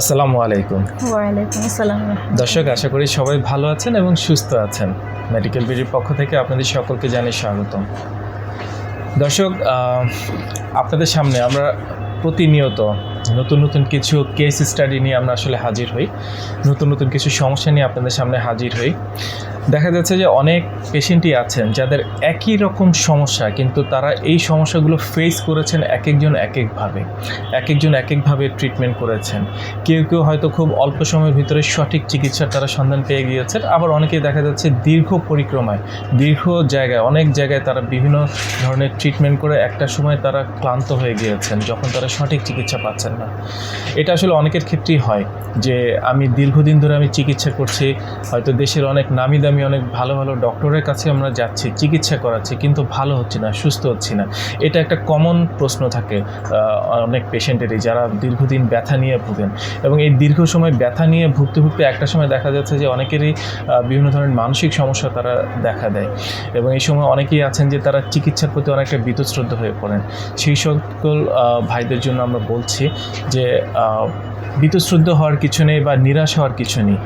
আসসালামু আলাইকুম। ওয়ালাইকুম আসসালাম। দর্শক আশা করি সবাই ভালো আছেন এবং সুস্থ আছেন। মেডিকেল বিডির পক্ষ থেকে আপনাদের সকলকে জানি স্বাগতম। দর্শক আপনাদের সামনে আমরা প্রতিনিয়ত নতুন নতুন কিছু কেস স্টাডি নিয়ে আমরা আসলে হাজির হই। নতুন নতুন কিছু সমস্যা নিয়ে আপনাদের সামনে হাজির হই। দেখা যাচ্ছে যে অনেক পেশেন্টই আছেন যাদের একই রকম সমস্যা, কিন্তু তারা এই সমস্যাগুলো ফেস করেছেন এক একজন এক একভাবে এক একজন এক একভাবে ট্রিটমেন্ট করেছেন। কেউ কেউ হয়তো খুব অল্প সময়ের ভিতরে সঠিক চিকিৎসার তারা সন্ধান পেয়ে গিয়েছেন। আবার অনেকেই দেখা যাচ্ছে দীর্ঘ পরিক্রমায়, দীর্ঘ জায়গায়, অনেক জায়গায় তারা বিভিন্ন ধরনের ট্রিটমেন্ট করে একটা সময় তারা ক্লান্ত হয়ে গিয়েছেন যখন তারা সঠিক চিকিৎসা পাচ্ছেন না। এটা আসলে অনেকের ক্ষেত্রেই হয় যে আমি দীর্ঘদিন ধরে আমি চিকিৎসা করছি, হয়তো দেশের অনেক নামি দামি অনেক ভালো ভালো ডক্টরের কাছে আমরা যাচ্ছি, চিকিৎসা করাচ্ছি, কিন্তু ভালো হচ্ছে না, সুস্থ হচ্ছি না। এটা একটা কমন প্রশ্ন থাকে অনেক পেশেন্টেরই যারা দীর্ঘদিন ব্যথা নিয়ে ভুগেন। এবং এই দীর্ঘ সময় ব্যথা নিয়ে ভুগতে ভুগতে একটা সময় দেখা যাচ্ছে যে অনেকেরই বিভিন্ন ধরনের মানসিক সমস্যা তারা দেখা দেয়। এবং এই সময় অনেকেই আছেন যে তারা চিকিৎসার প্রতি অনেকটা বীতশ্রদ্ধ হয়ে পড়েন। সেই সকল ভাইদের জন্য আমরা বলছি যে বীতশ্রদ্ধ হওয়ার কিছু নেই বা নিরাশ হওয়ার কিছু নেই।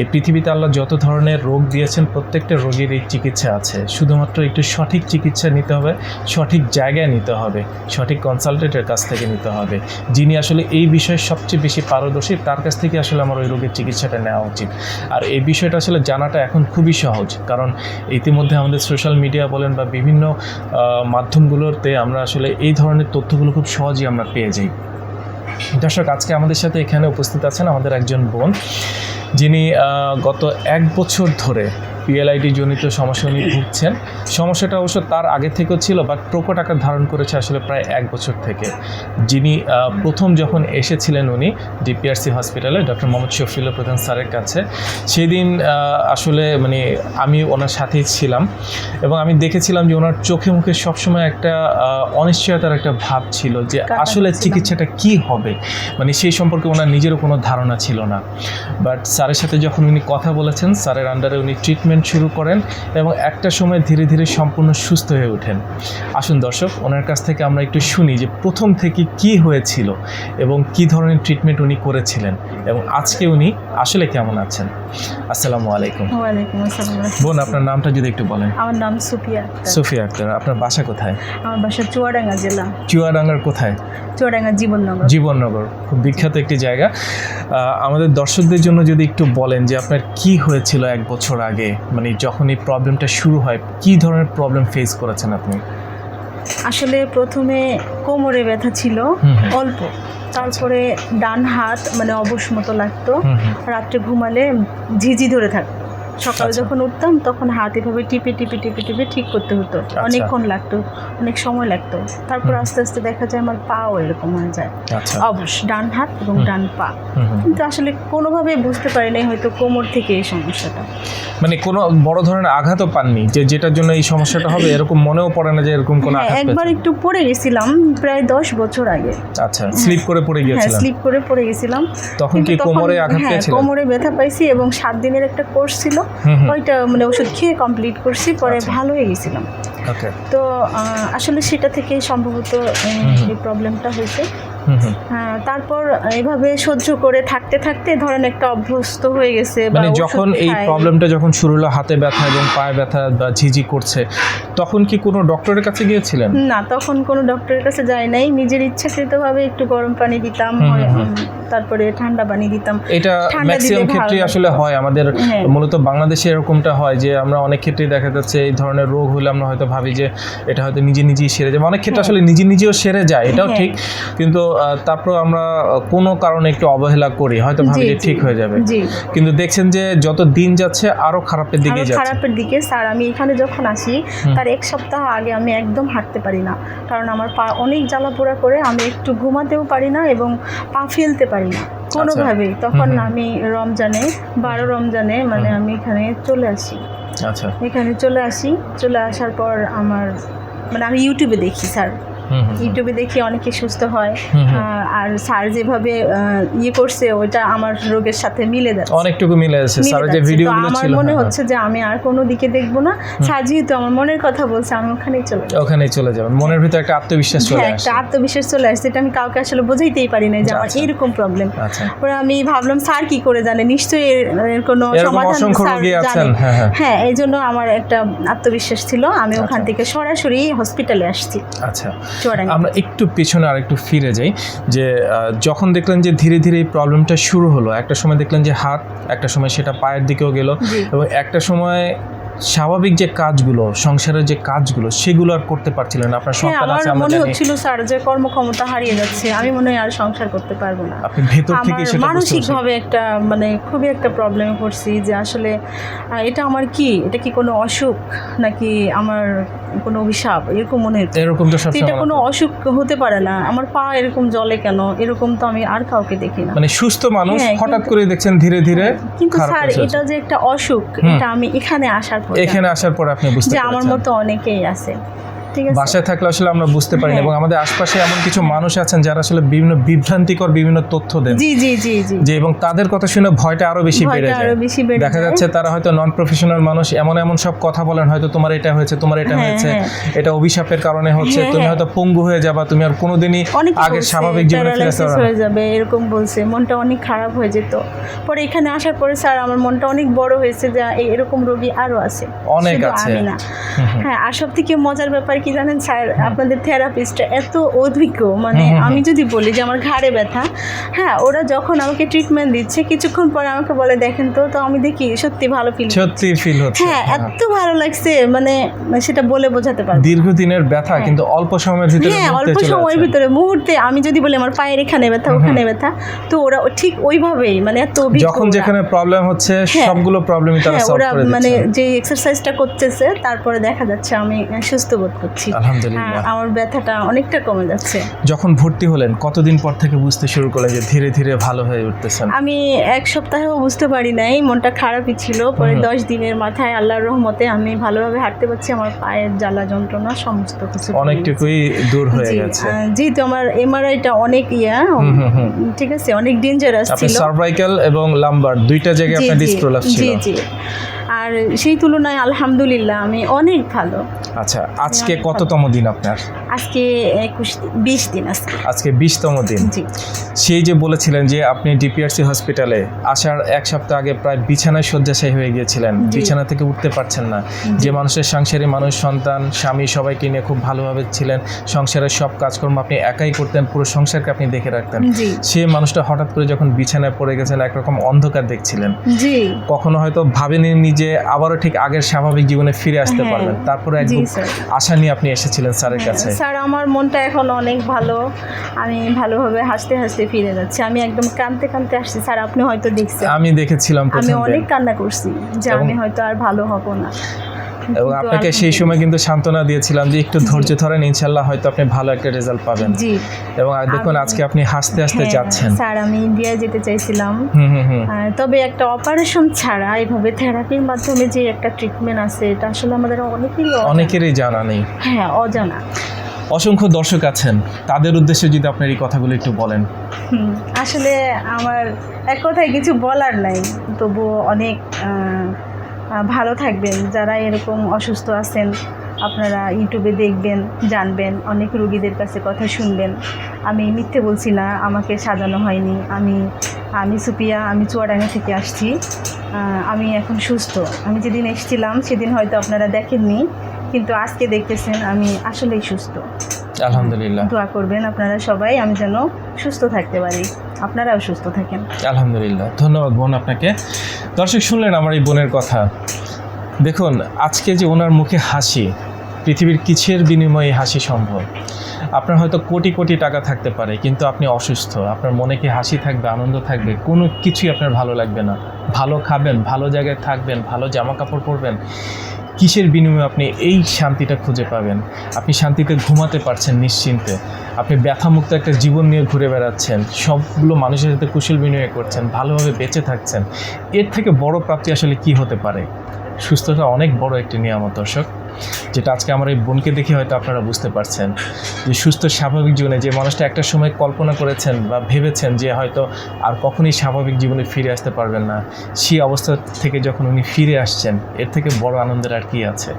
এই পৃথিবীতে আল্লাহ যত ধরনের রোগ দিয়েছেন, প্রত্যেকটা রোগের এই চিকিৎসা আছে। শুধুমাত্র একটু সঠিক চিকিৎসা নিতে হবে, সঠিক জায়গায় নিতে হবে, সঠিক কনসালটেন্টের কাছ থেকে নিতে হবে। যিনি আসলে এই বিষয়ে সবচেয়ে বেশি পারদর্শী, তার কাছ থেকে আসলে আমার ওই রোগের চিকিৎসাটা নেওয়া উচিত। আর এই বিষয়টা আসলে জানাটা এখন খুবই সহজ, কারণ ইতিমধ্যে আমাদের সোশ্যাল মিডিয়া বলেন বা বিভিন্ন মাধ্যমগুলোতে আমরা আসলে এই ধরনের তথ্যগুলো খুব সহজেই আমরা পেয়ে যাই। দর্শক, আজকে আমাদের সাথে এখানে উপস্থিত আছেন আমাদের একজন বোন, যিনি গত এক বছর ধরে পিএলআইডি জনিত সমস্যা উনি ভুগছেন। সমস্যাটা অবশ্য তার আগে থেকেও ছিল বাট প্রকট আকার ধারণ করেছে আসলে প্রায় এক বছর থেকে। যিনি প্রথম যখন এসেছিলেন উনি ডিপিআরসি হসপিটালে ডক্টর মোহাম্মদ শফিউল্লাহ প্রধান স্যারের কাছে সেই দিন আসলে মানে আমি ওনার সাথেই ছিলাম এবং আমি দেখেছিলাম যে ওনার চোখে মুখে সবসময় একটা অনিশ্চয়তার একটা ভাব ছিল যে আসলে চিকিৎসাটা কি হবে? মানে সেই সম্পর্কে ওনার নিজেরও কোনো ধারণা ছিল না। বাট স্যারের সাথে যখন উনি কথা বলেছেন স্যারের আন্ডারে উনি ট্রিটমেন্ট শুরু করেন এবং একটা সময় ধীরে ধীরে সম্পূর্ণ সুস্থ হয়ে ওঠেন। আসুন দর্শক ওনার কাছ থেকে আমরা একটু শুনি যে প্রথম থেকে কি হয়েছিল এবং কি ধরনের ট্রিটমেন্ট উনি করেছিলেন এবং আজকে উনি আসলে কেমন আছেন? আসসালামু আলাইকুম। বোন আপনার নামটা যদি একটু বলেন। আমার নাম সুফিয়া আক্তার। সুফিয়া আক্তার আপনার বাসা কোথায়? আমার বাসা চুয়াডাঙ্গা জেলা। চুয়াডাঙ্গার কোথায়? চুয়াডাঙ্গা জীবননগর। জীবননগর খুব বিখ্যাত একটি জায়গা। আমাদের দর্শকদের জন্য যদি একটু বলেন যে আপনার কি হয়েছিল এক বছর আগে? মানে যখন এই প্রবলেমটা শুরু হয় কি ধরনের প্রবলেম ফেস করেছেন আপনি আসলে প্রথমে কোমরে ব্যথা ছিল। অল্প তারপরে ডান হাত মানে অবশ মতো লাগতো। রাত্রে ঘুমালে ঝিঝি ধরে থাকতো সকালে আচ্ছা। যখন উঠতাম তখন হাত এভাবে টিপে টিপে টিপে টিপে ঠিক করতে হতো। অনেকক্ষণ লাগতো অনেক সময় লাগতো। তারপর আস্তে আস্তে দেখা যায় আমার পাও এরকম হয়ে যায়। আচ্ছা। অবশ ডান হাত এবং ডান পা। কিন্তু আসলে কোনোভাবে বুঝতে পারি নাই হয়তো কোমর থেকে এই সমস্যাটা। মানে কোনো বড় ধরনের আঘাতও পাননি যে যেটার জন্য এই সমস্যাটা হবে এরকম মনেও পড়ে না যে এরকম কোনো হ্যাঁ একবার একটু পড়ে গেছিলাম প্রায় দশ বছর আগে। আচ্ছা স্লিপ করে পড়ে হ্যাঁ স্লিপ করে পড়ে গেছিলাম। তখন কি কোমরে আঘাত হ্যাঁ পেয়েছিলেন কোমরে ব্যথা পাইছি এবং সাত দিনের একটা কোর্স ছিল। ওইটা মানে ওষুধ খেয়ে কমপ্লিট করছি পরে আচ্ছা। ভালো হয়ে গেছিলাম। তো আসলে সেটা থেকে সম্ভবত এই প্রবলেমটা হয়েছে। হ্যাঁ, তারপর এভাবে সহ্য করে থাকতে থাকতে ধরেন একটা অভ্যস্ত হয়ে গেছে মানে যখন এই প্রবলেমটা যখন শুরু হলো হাতে ব্যথা এবং পায়ে ব্যথা বা ঝিঝি করছে তখন কি কোনো ডক্টরের কাছে গিয়েছিলেন? না তখন কোনো ডক্টরের কাছে যাই নাই। নিজের ইচ্ছাকৃতভাবে একটু গরম পানি দিতাম হয়, তারপরে ঠান্ডা পানি দিতাম। এটা ম্যাক্সিমাম ভালো আসলে হয়। আমাদের হ্যাঁ। মূলত বাংলাদেশে এরকমটা হয় যে আমরা অনেক ক্ষেত্রেই দেখা যাচ্ছে এই ধরনের রোগ হলে আমরা হয়তো ভাবি যে এটা হয়তো নিজে নিজেই সেরে যাবে অনেক ক্ষেত্রে হ্যাঁ। আসলে নিজে নিজেও সেরে যায় এটাও হ্যাঁ। ঠিক। কিন্তু তারপর আমরা কোনো কারণে একটু অবহেলা করি হয়তো ভাবি যে ঠিক হয়ে যাবে। কিন্তু দেখছেন যে যত দিন যাচ্ছে আরও খারাপের দিকে যাচ্ছে। খারাপের দিকে। স্যার আমি এখানে যখন আসি তার এক সপ্তাহ আগে আমি একদম হাঁটতে পারি না। কারণ আমার পা অনেক জ্বালা পোড়া করে আমি একটু ঘুমাতেও পারি না এবং পা ফেলতে পারি না। কোনোভাবেই তখন আচ্ছা। হুম, হুম। আমি রমজানে বারো রমজানে মানে আমি এখানে চলে আসি। আচ্ছা। এখানে চলে আসি। চলে আসার পর আমার মানে আমি ইউটিউবে দেখি স্যার। ইউটিউবে দেখি অনেকে সুস্থ হয়। আর স্যার যেভাবে ইয়ে করছে ওইটা আমার রোগের সাথে মিলে যাচ্ছে। অনেকটুকু মিলে আছে মিলে স্যারের যে যাচ্ছে। তো ভিডিওগুলো আমার মনে হ্যাঁ, হচ্ছে যে আমি আর কোনো দিকে দেখব না। স্যার যেহেতু আমার মনের কথা বলছে আমি ওখানেই চলে যাব। হ্যাঁ, ওখানেই চলে যাবেন। মনের ভিতরে একটা আত্মবিশ্বাস চলে হ্যাঁ আসে। একটা আত্মবিশ্বাস চলে আসছে এটা আমি কাউকে আসলে বোঝাইতেই পারি না যে আমার। এইরকম প্রবলেম আচ্ছা। পরে আমি ভাবলাম স্যার কি করে জানে? নিশ্চয়ই এর কোনো সমাধান স্যার হ্যাঁ হ্যাঁ। হ্যাঁ এই জন্য আমার একটা আত্মবিশ্বাস ছিল। আমি ওখান আচ্ছা। থেকে সরাসরি হসপিটালে আসছি। আচ্ছা। আমরা একটু পেছনে আর একটু ফিরে যাই যে যখন দেখলেন যে ধীরে ধীরে এই প্রবলেমটা শুরু হলো একটা সময় দেখলেন যে হাত একটা সময় সেটা পায়ের দিকেও গেল এবং একটা সময় স্বাভাবিক যে কাজগুলো সংসারের যে কাজগুলো সেগুলো আর করতে পারছিলেন না। আপনার হ্যাঁ সন্তান আছে আমরা মনে হচ্ছিল স্যার যে কর্মক্ষমতা হারিয়ে যাচ্ছে আমি মনে হয় আর সংসার করতে পারব না। আপনি ভেতর থেকে সেটা মানসিকভাবে একটা মানে খুবই একটা প্রবলেমে পড়ছি যে আসলে এটা আমার কি? এটা কি কোনো অসুখ? নাকি আমার কোনো অভিশাপ? এরকম মনে হচ্ছে। এরকম তো এটা কোনো অসুখ হতে পারে না। আমার পা এরকম জলে কেন? এরকম তো আমি আর কাউকে দেখি না। মানে সুস্থ মানুষ হ্যাঁ, হঠাৎ করে দেখছেন ধীরে ধীরে কিন্তু স্যার এটা যে একটা অসুখ এটা আমি এখানে আসার এখানে আসার পর আপনি বুঝতে যে আমার মতো অনেকেই আছে। বাসায় থাকলে আসলে আমরা বুঝতে পারি না হ্যাঁ। এবং আমাদের আশপাশে এমন কিছু মানুষ আছেন যারা আসলে বিভিন্ন বিভ্রান্তিকর বিভিন্ন তথ্য দেন জি জি জি জি যে এবং তাদের কথা শুনে ভয়টা আরও বেশি বেড়ে যায় দেখা যাচ্ছে তারা হয়তো নন প্রফেশনাল মানুষ এমন এমন সব কথা বলেন হয়তো তোমার এটা হয়েছে তোমার এটা হ্যাঁ, হয়েছে হ্যাঁ। এটা অভিশাপের কারণে হচ্ছে তুমি হ্যাঁ। হয়তো পঙ্গু হয়ে যাবা তুমি আর কোনোদিনই আগের স্বাভাবিক জীবনে ফিরে আসতে পারবে না। যাবে এরকম বলছে মনটা অনেক খারাপ হয়ে যেত পরে এখানে আসার পরে স্যার আমার মনটা অনেক বড় হয়েছে যে এরকম রোগী আরও আছে অনেক আছে। হ্যাঁ আর সব থেকে মজার ব্যাপার কি জানেন স্যার? আপনাদের থেরাপিস্টটা এত অভিজ্ঞ মানে আমি যদি বলি যে আমার ঘাড়ে ব্যথা হ্যাঁ ওরা যখন আমাকে ট্রিটমেন্ট দিচ্ছে কিছুক্ষণ পরে আমাকে বলে দেখেন তো তো আমি দেখি সত্যি ভালো ফিল সত্যি ফিল হচ্ছে হ্যাঁ হ্যাঁ। এত ভালো লাগছে মানে সেটা বলে বোঝাতে পারব। দীর্ঘদিনের ব্যথা কিন্তু অল্প সময়ের ভিতরে হ্যাঁ অল্প সময়ের ভিতরে মুহূর্তে আমি যদি বলি আমার পায়ের এখানে ব্যথা ওখানে ব্যথা তো ওরা ঠিক ওইভাবেই মানে এত অভিজ্ঞ যখন যেখানে প্রবলেম হচ্ছে হ্যাঁ। সবগুলো প্রবলেমই তারা হ্যাঁ সলভ ওরা করে মানে যে এক্সারসাইজটা করতেছে তারপরে দেখা যাচ্ছে আমি সুস্থ বোধ করছি। আলহামদুলিল্লাহ। হ্যাঁ, আমার ব্যথাটা অনেকটা কমে যাচ্ছে। যখন ভর্তি হলেন কতদিন পর থেকে বুঝতে শুরু করলেন যে ধীরে ধীরে ভালো হয়ে উঠতেছেন? আমি এক সপ্তাহেও বুঝতে পারি নাই মনটা খারাপই ছিল। পরে। দশ দিনের মাথায় আল্লাহর রহমতে আমি ভালোভাবে হাঁটতে পারছি আমার পায়ের জ্বালা যন্ত্রণা সমস্ত কিছু অনেকটুকুই দূর। হয়ে গেছে। আহ, যেহেতু আমার এমআরআইটা অনেক ইয়া। ঠিক আছে অনেক ডেঞ্জারাস ছিল। সার্ভাইকাল এবং লাম্বার দুইটা জায়গায় আপনার জি, ডিসপ্রোলাপ ছিল। জি জি। আর সেই তুলনায় আলহামদুলিল্লাহ আমি অনেক ভালো। আচ্ছা আজকে কততম দিন আপনার? আজকে একুশ বিশ দিন আজকে। আজকে বিশতম দিন। জি। সেই যে বলেছিলেন যে আপনি ডিপিআরসি হসপিটালে আসার এক সপ্তাহ আগে প্রায় বিছানায় শয্যাশায়ী হয়ে গিয়েছিলেন। বিছানা থেকে উঠতে পারছেন না। যে মানুষের সংসারে মানুষ সন্তান স্বামী সবাইকে নিয়ে খুব ভালোভাবে ছিলেন। সংসারের সব কাজকর্ম আপনি একাই করতেন পুরো সংসারকে আপনি দেখে রাখতেন। সেই মানুষটা হঠাৎ করে যখন বিছানায় পড়ে গেছেন একরকম অন্ধকার দেখছিলেন। কখনো হয়তো ভাবেননি যে আবারও ঠিক আগের স্বাভাবিক জীবনে ফিরে আসতে হ্যাঁ। পারবেন। তারপরে একদম আশা নিয়ে আপনি এসেছিলেন স্যারের কাছে। স্যার আমার মনটা এখন অনেক ভালো। আমি ভালোভাবে হাসতে হাসতে ফিরে যাচ্ছি। আমি একদম কানতে কানতে আসছি। স্যার আপনি হয়তো দেখছেন। আমি দেখেছিলাম আমি অনেক কান্না করছি যে আমি হয়তো আর ভালো হব না। এবং আপনাকে সেই সময় কিন্তু সান্ত্বনা দিয়েছিলাম যে একটু ধৈর্য ধরেন ইনশাল্লাহ হয়তো আপনি ভালো একটা রেজাল্ট পাবেন। জি। এবং আর দেখুন আজকে আপনি হাসতে হাসতে হ্যাঁ, যাচ্ছেন। স্যার আমি ইন্ডিয়ায় যেতে চাইছিলাম। তবে একটা অপারেশন ছাড়া এভাবে থেরাপির মাধ্যমে যে একটা ট্রিটমেন্ট আছে এটা আসলে আমাদের অনেকেরই অনেকেরই জানা নেই। হ্যাঁ অজানা। অসংখ্য দর্শক আছেন। তাদের উদ্দেশ্যে যদি আপনার এই কথাগুলো একটু বলেন। আসলে আমার এক কথায় কিছু বলার নাই। তবুও অনেক ভালো থাকবেন। যারা এরকম অসুস্থ আছেন আপনারা ইউটিউবে দেখবেন জানবেন অনেক রুগীদের কাছে কথা শুনবেন। আমি মিথ্যে বলছি না আমাকে সাজানো হয়নি। আমি আমি সুপিয়া আমি চুয়াডাঙ্গা থেকে আসছি। আমি এখন সুস্থ। আমি যেদিন এসেছিলাম সেদিন হয়তো আপনারা দেখেননি কিন্তু আজকে দেখতেছেন আমি আসলেই সুস্থ। আলহামদুলিল্লাহ। দোয়া করবেন আপনারা সবাই আমি যেন সুস্থ থাকতে পারি। আপনারাও সুস্থ থাকেন। আলহামদুলিল্লাহ। ধন্যবাদ বোন আপনাকে। দর্শক, শুনলেন আমার এই বোনের কথা। দেখুন, আজকে যে ওনার মুখে হাসি, পৃথিবীর কিছের বিনিময়ে হাসি সম্ভব? আপনার হয়তো কোটি কোটি টাকা থাকতে পারে, কিন্তু আপনি অসুস্থ। আপনার মনে কি হাসি থাকবে, আনন্দ থাকবে? কোনো কিছুই আপনার ভালো লাগবে না। ভালো খাবেন, ভালো জায়গায় থাকবেন, ভালো জামা কাপড় পরবেন। কিসের বিনিময়ে আপনি এই শান্তিটা খুঁজে পাবেন? আপনি শান্তিতে ঘুমাতে পারছেন নিশ্চিন্তে। আপনি ব্যথামুক্ত একটা জীবন নিয়ে ঘুরে বেড়াচ্ছেন। সবগুলো মানুষের সাথে কুশল বিনিময় করছেন, ভালোভাবে বেঁচে থাকছেন। এর থেকে বড় প্রাপ্তি আসলে কি হতে পারে? সুস্থতা অনেক বড় একটি নিয়ামত, দর্শক। যেটা আজকে আমার এই বোনকে দেখে হয়তো আপনারা বুঝতে পারছেন যে সুস্থ, স্বাভাবিক জীবনে যে মানুষটা একটা সময় কল্পনা করেছেন বা ভেবেছেন যে হয়তো আর কখনই স্বাভাবিক জীবনে ফিরে আসতে পারবেন না, সেই অবস্থা থেকে যখন উনি ফিরে আসছেন, এর থেকে বড় আনন্দের আর কি আছে?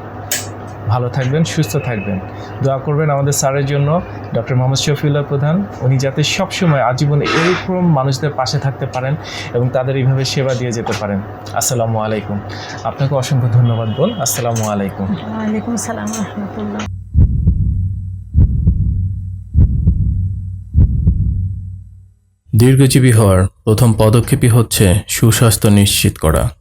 ভালো থাকবেন সুস্থ থাকবেন। দোয়া করবেন আমাদের স্যারের জন্য ডক্টর মোহাম্মদ শফিউল্লাহ প্রধান। উনি যাতে সবসময় আজীবনে এরকম মানুষদের পাশে থাকতে পারেন এবং তাদের এইভাবে সেবা দিয়ে যেতে পারেন। আসসালামু আলাইকুম। আপনাকে অসংখ্য ধন্যবাদ বোন। আসসালামু আলাইকুম। ওয়ালাইকুম সালাম রহমতুল্লাহ। দীর্ঘজীবী হওয়ার প্রথম পদক্ষেপই হচ্ছে সুস্বাস্থ্য নিশ্চিত করা।